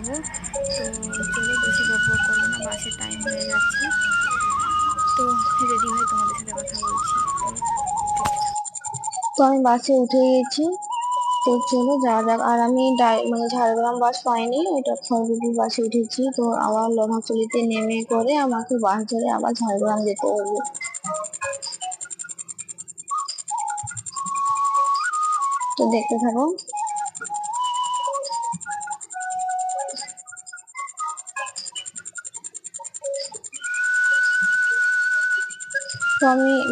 যাব তো চলো বেশি বক বক করব না বাসের টাইম হয়ে যাচ্ছে। তো রেডি হয়ে তোমাদের সাথে কথা বলছি। তো আমি বাসে উঠে গেছি। তো চলো যাওয়া যাক। আর আমি মানে ঝাড়গ্রাম বাস পাইনি ওটা খড়গপুর বাসে উঠেছি। তো আবার লোহাচলিতে নেমে করে আমাকে বাস ধরে আবার ঝাড়গ্রাম যেতে হবে। তো দেখতে থাকো।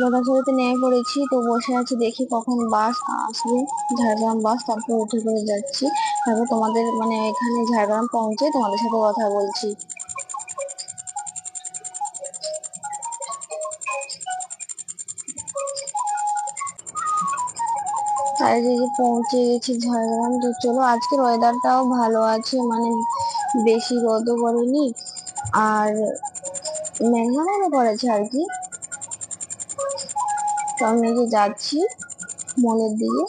লোটাছড়িতে নেমে পড়েছি তো বসে আছি দেখি কখন বাস আসবে। ঝাড়গ্রাম বাস, তারপর উঠে করে যাচ্ছি। তারপর তোমাদের মানে এখানে ঝাড়গ্রাম পৌঁছে তোমাদের সাথে কথা বলছি। পৌঁছে গেছি ঝাড়গ্রাম, তো চলো আজকের ওয়েদারটাও ভালো আছে মানে বেশি রোদও করেনি আর মেঘলা করেছে আর কি। তো আমি এই যে যাচ্ছি, মলের দিকে।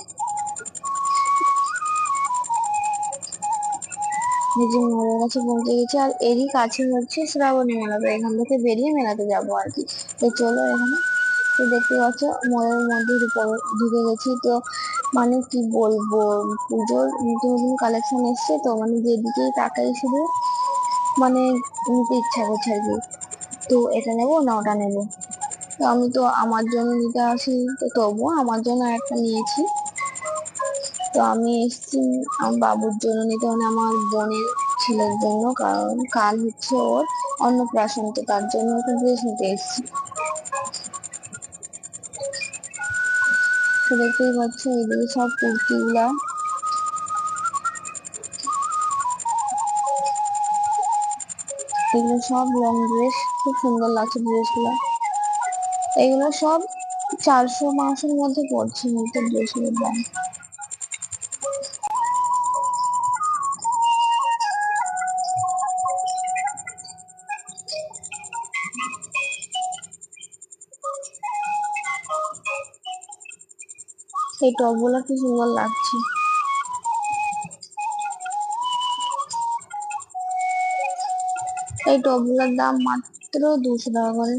যে মলের কাছে পৌঁছে গেছি, আর এরই কাছে হচ্ছে শ্রাবণী মেলা। তো এখান থেকে বেরিয়ে মেলাতে যাব আর কি। তো চলো এখানে। তো দেখতে পাচ্ছ, মলের মধ্যে ঢুকে গেছি। তো মানে কি বলব, পুজোর নতুন নতুন কালেকশন এসছে, তো মানে যেদিকেই তাকাই শুধু মানে নিতে ইচ্ছা করছে আর কি। তো এটা নেব না ওটা নেব? তো আমি তো আমার জন্য নিতে আসি, তো তবুও আমার জন্য একটা নিয়েছি। তো আমি এসেছি আমার বাবুর জন্য নিতে মানে আমার বোনের ছেলের জন্য, কারণ কাল হচ্ছে ওর অন্নপ্রাশন, তো তার জন্য একটা ড্রেস নিতে এসেছি। তো দেখতেই পাচ্ছ, এদিকে সব কুর্তিগুলা। এগুলো সব লং ড্রেস, খুব সুন্দর লাগছে ড্রেসগুলো। এগুলো সব চারশো পাঁচশোর মধ্যে পড়ছে হয়তো ড্রেসগুলোর দাম এই টপগুলো কি সুন্দর লাগছে। এই টপগুলোর দাম মাত্র দুশো টাকা করে।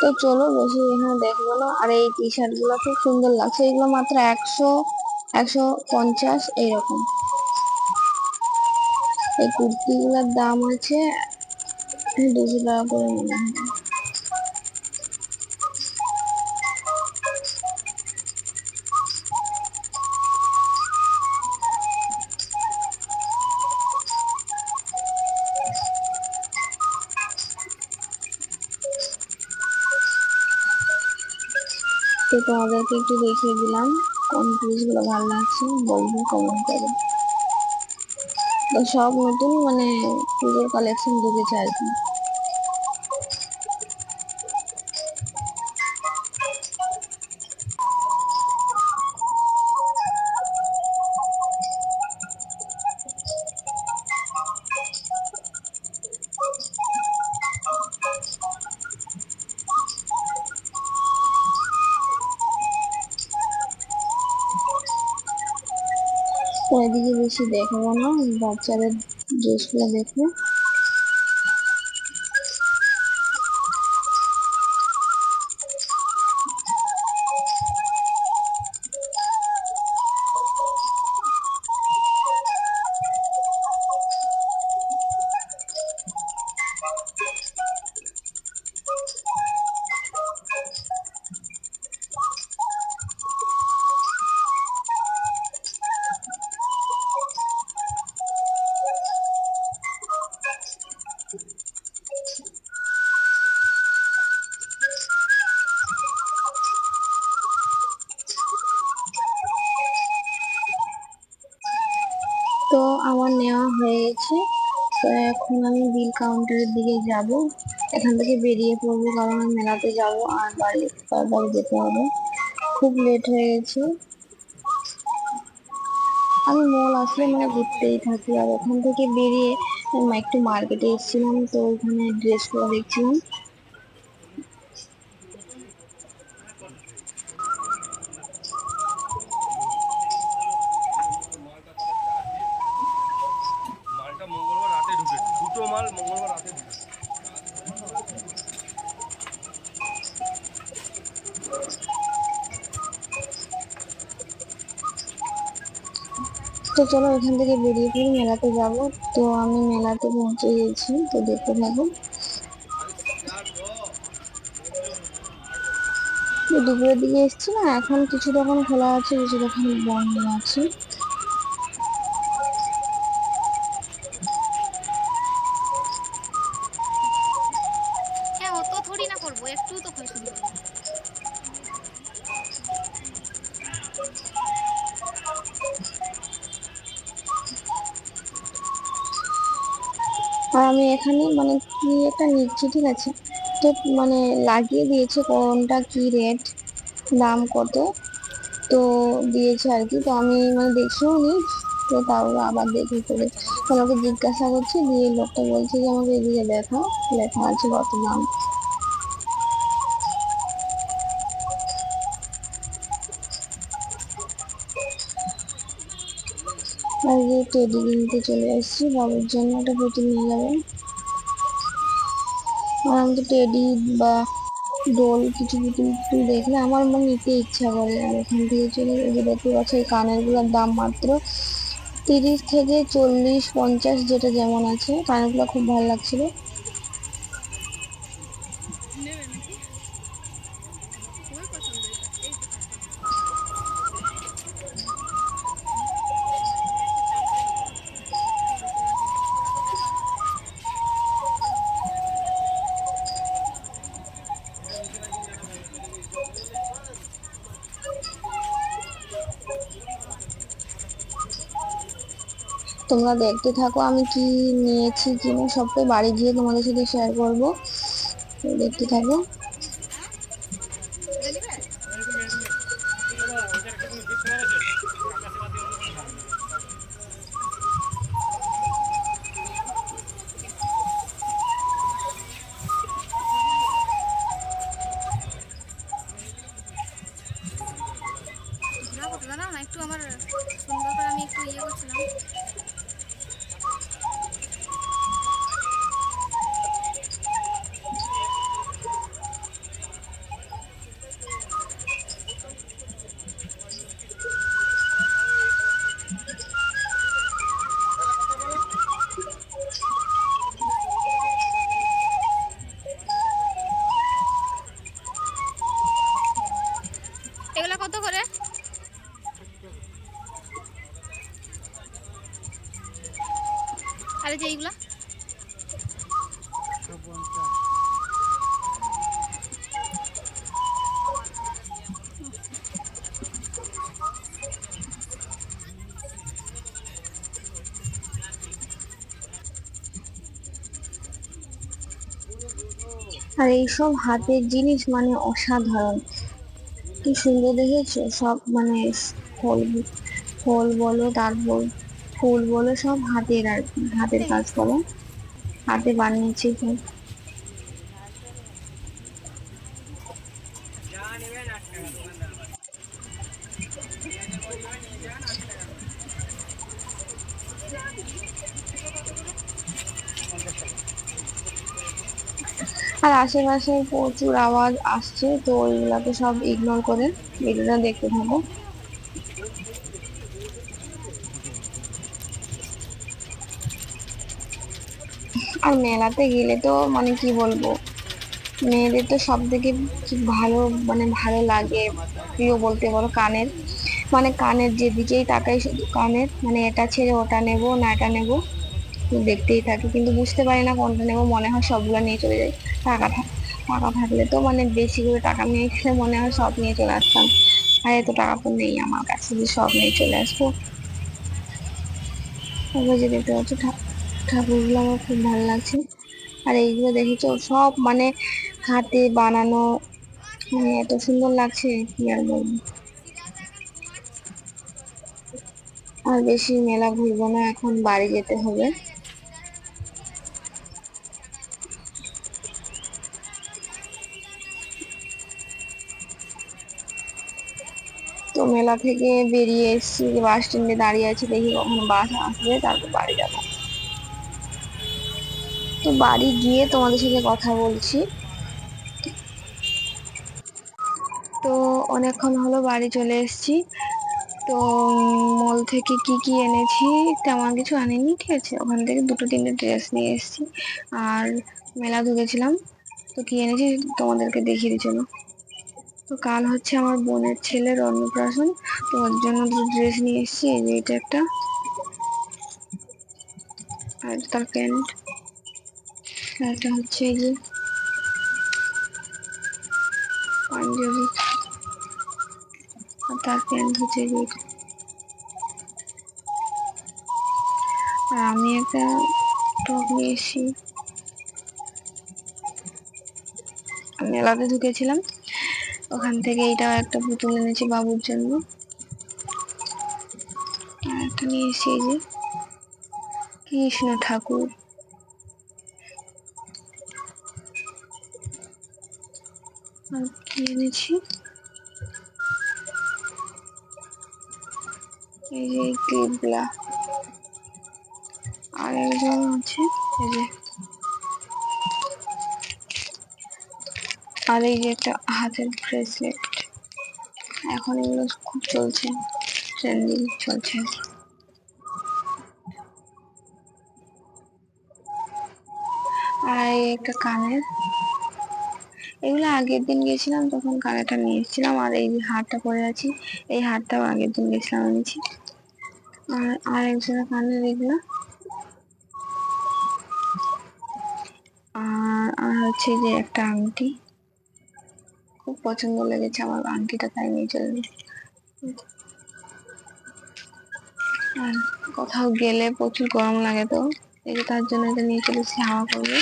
তো চলো বেশি এখানে দেখব না আর এই টি শার্টগুলো খুব সুন্দর লাগছে। এগুলো মাত্র একশো একশো পঞ্চাশ এইরকম। এই কুর্তিগুলোর দাম আছে দুশো টাকা করে মনে হয়। তো তোমাদেরকে একটু দেখিয়ে দিলাম কোন ড্রেসগুলো ভালো লাগছে বলব কমেন্ট করে। তো সব নতুন মানে পুজোর কালেকশন ঢুকেছে আর কি। বেশি দেখাবো না বাচ্চাদের ড্রেসগুলো দেখো আমার নেওয়া হয়ে গেছে তো এখন আমি বিল কাউন্টারের দিকে যাব। এখান থেকে বেরিয়ে পড়ব কারণ আমি মেলাতে যাব আর বাড়ি তাড়াতাড়ি যেতে হবে। খুব লেট হয়ে গেছে। আমি মল আসলে মানে ঘুরতেই থাকি আর ওখান থেকে বেরিয়ে একটু মার্কেটে এসেছিলাম তো ওখানে ড্রেসগুলো দেখছিলাম। তো চলো ওখান থেকে বেরিয়ে পড়ি, মেলাতে যাব। তো আমি মেলাতে পৌঁছে গেছি, তো দেখতে থাকো। দুপুরের দিকে এসছি না, এখন কিছু দোকান খোলা আছে, কিছু দোকান বন্ধ আছে। এখানে মানে কি একটা নিচ্ছি ঠিক আছে। তো মানে লাগিয়ে দিয়েছে কোনটা কি রেট দাম কত, তো দিয়েছে আর কি। তো আমি মানে দেখেও নি, তো তাও আবার দেখে করে আমাকে জিজ্ঞাসা করছে, দিয়ে লোকটা বলছে যে আমাকে এদিকে দেখাও, লেখা আছে কত দাম। আর যে টেডি কিনতে চলে এসেছি বাবুর জন্য একটা পুতুল নিয়ে যাবে। আর আমি তো টেডি বা ডোল কিছু কিছু দেখলে আমার মনে নিতে ইচ্ছা করে। আর এখান থেকে চলে দেখতে পাচ্ছি এই কানেরগুলোর দাম মাত্র তিরিশ থেকে চল্লিশ পঞ্চাশ যেটা যেমন আছে। কানেরগুলো খুব ভালো লাগছিল। তোমরা দেখতে থাকো, আমি কি নিয়েছি কিনা সবটাই বাড়ি গিয়ে তোমাদের সাথে শেয়ার করব। দেখতে থাকো। আরে যে এইগুলা? আর এইসব হাতের জিনিস মানে অসাধারণ। কি সুন্দর দেখেছ? সব মানে ফল ফল বলো, তারপর ফুল বলো সব হাতের আর কি, হাতের কাজ করো। হাতে বানিয়েছি সব। আর আশেপাশে প্রচুর আওয়াজ আসছে, তো ওইগুলাকে সব ইগনোর করে, ভিডিওটা দেখতে থাকো। আর মেলাতে গেলে তো মানে কি বলব? মেয়েদের তো সব থেকে ভালো মানে ভালো লাগে, প্রিয় বলতে পারো কানের। মানে কানের যেদিকেই তাকাই শুধু কানের মানে এটা ছেড়ে ওটা নেব না এটা নেব দেখতেই থাকি। কিন্তু বুঝতে পারি না কোনটা নেব, মনে হয় সবগুলো নিয়ে চলে যাই। টাকা টাকা থাকলে তো মানে বেশি করে টাকা নিয়ে গেলে মনে হয় সব নিয়ে চলে আসতাম। আর এত টাকা তো নেই আমার কাছে, যে সব নিয়ে চলে আসব। তারপর যে দেখতে পাচ্ছ ঠাকুরগুলো আমার খুব ভালো লাগছে। আর এইগুলো দেখেছ? সব মানে হাতে বানানো মানে এত সুন্দর লাগছে কি আর বলব আর বেশি মেলা ঘুরবো না, এখন বাড়ি যেতে হবে। তো মেলা থেকে বেরিয়ে এসেছি বাস স্ট্যান্ডে দাঁড়িয়ে আছি, দেখি কখন বাস আসবে, তারপর বাড়ি যাব। তো বাড়ি গিয়ে তোমাদের সাথে কথা বলছি। তো অনেকক্ষণ হলো বাড়ি চলে এসেছি। তো মল থেকে কি কি এনেছি তেমন কিছু আনিনি, ঠিক আছে? ওখান থেকে দুটো তিনটে ড্রেস নিয়ে এসেছি। আর মেলা ঢুকেছিলাম তো কি এনেছি তোমাদেরকে দেখিয়ে দিচ্ছি চলো। তো কাল হচ্ছে আমার বোনের ছেলের অন্নপ্রাশন। তো ওর জন্য দুটো ড্রেস নিয়ে এসেছি, এই যে এটা একটা। আর তার প্যান্ট। এটা হচ্ছে এই যে পাঞ্জাবি আর তার প্যান্ট হচ্ছে এই আর আমি একটা টপ নিয়ে এসেছি। মেলাতে ঢুকেছিলাম। ওখান থেকে এইটাও একটা পুতুল এনেছি বাবুর জন্য। আর একটা নিয়ে এসেছি যে কৃষ্ণ ঠাকুর। কি এনেছি এই যে এই ক্লিপগুলা আর একজন আছে, এই যে। আর এই যে একটা হাতের ব্রেসলেট এখন এগুলো খুব চলছে ট্রেন্ডিং চলছে। আর এই একটা কানের। এগুলো আগের দিন গেছিলাম, তখন কানেরটা নিয়ে এসেছিলাম আর এই যে হারটা পরে আছি, এই হারটাও আগের দিন গেছিলাম এনেছি। আর আর একজনের কানের এগুলো আর আর হচ্ছে যে একটা আংটি। খুব পছন্দ লেগেছে আমার আংটিটা, তাই নিয়ে চলে। আর কোথাও গেলে প্রচুর গরম লাগে তো, এই তার জন্য এটা নিয়ে চলেছি হাওয়া করবে।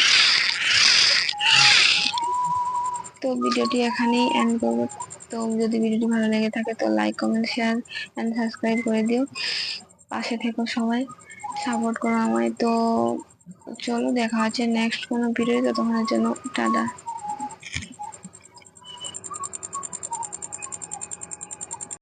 তো ভিডিওটি এখানেই এন্ড করব। তো যদি ভিডিওটি ভালো লেগে থাকে তো like comment share and subscribe করে দিও। পাশে থেকো সবাই সাপোর্ট করো আমায়। তো চলো দেখা হচ্ছে নেক্সট কোনো ভিডিও তো। তোমাদের জন্য টাটা।